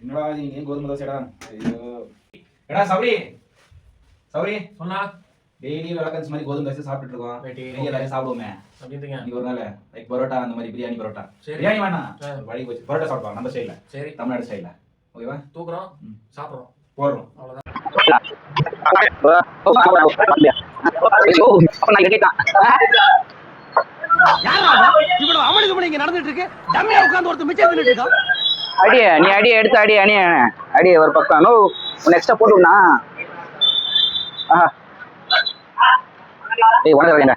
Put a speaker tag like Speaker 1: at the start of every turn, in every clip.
Speaker 1: என்னடா நீ ஏன் கோதுமை தோசைடா ஐயோ. எடா சௌரி. சௌரி.
Speaker 2: சொன்னா.
Speaker 1: டெய்லி விளக்கன்ஸ் மாதிரி கோதுமை தோசை சாப்பிட்டுட்டு இருக்கோம். டெய்லி எல்லாரும் சாப்பிடுவோமே.
Speaker 2: அப்படின்றீங்க
Speaker 1: ஒரு நாள் லைக் பரோட்டா அந்த மாதிரி பிரியாணி பரோட்டா.
Speaker 2: சரி.
Speaker 1: பிரியாணி வேணாம். வழி போச்சு. பரோட்டா சாப்பிடுவாங்க நம்ம ஸ்டைல
Speaker 2: சரி.
Speaker 1: தமிழ்நாடு ஸ்டைல ஓகேவா?
Speaker 2: தூக்குறோம். சாப்பிடுறோம்.
Speaker 1: போடுறோம்.
Speaker 3: துமளி இங்க நடந்துட்டு இருக்கு. டம்மியா உட்கார்ந்து ஒருத்தர் மிச்சம் தின்னுட்டு இருக்கான்.
Speaker 4: அடிய நீ அடிய எடுத்து அடி அணி அடி ஒரு பக்கம். நோ நெக்ஸ்டா போட்டுனா ஏய் உனக்கு வரேன்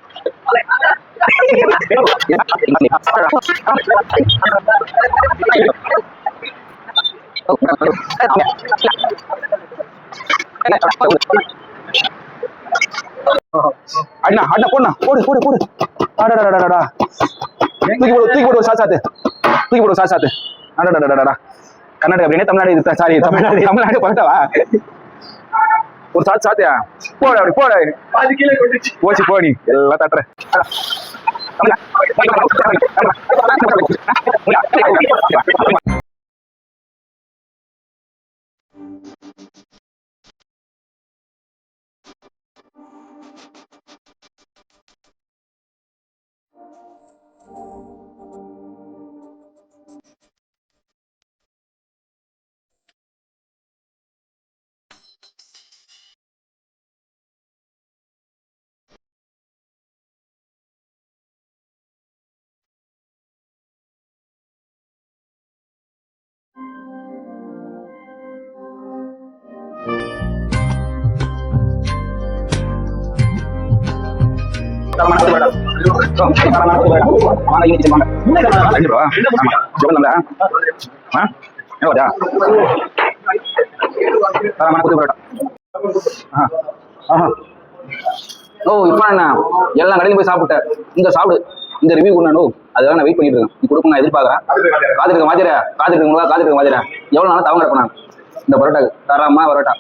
Speaker 4: அண்ணா அண்ணா போடுண்ணா போடு போடு போடு. அடடடடடா தூக்கி போடு தூக்கி போடு சாத்து தூக்கி போடு சாத்து. சாத்து அடடடடடா கர்நாடகா அப்படியே தமிழ்நாடு சாரி தமிழ்நாடு தமிழ்நாடு பண்ணிட்டவா ஒரு சாத்து சாத்தியா போடு அப்படி போடு.
Speaker 3: பாதி கீழே கொண்டுச்சு
Speaker 4: போச்சு போடி. எல்லாம் தட்டுற. ஓ இப்போ என்ன? எல்லா கடையிலும் போய் சாப்பிட்டேன் இந்த சாப்பிடு. இந்த ரிவ்யூ கொடுக்கணும் அதுக்காக நான் வெயிட் பண்ணிட்டு இருக்கேன். நீ கொடுக்கணும் நான் எதிர்பார்க்கறேன். காத்துருக்க மாதிரியா காத்துருக்க காத்துருக்க மாதிரியா எவ்வளவு நாளும் தவங்க கிடப்பேன் இந்த பரோட்டா தரமா பரோட்டா.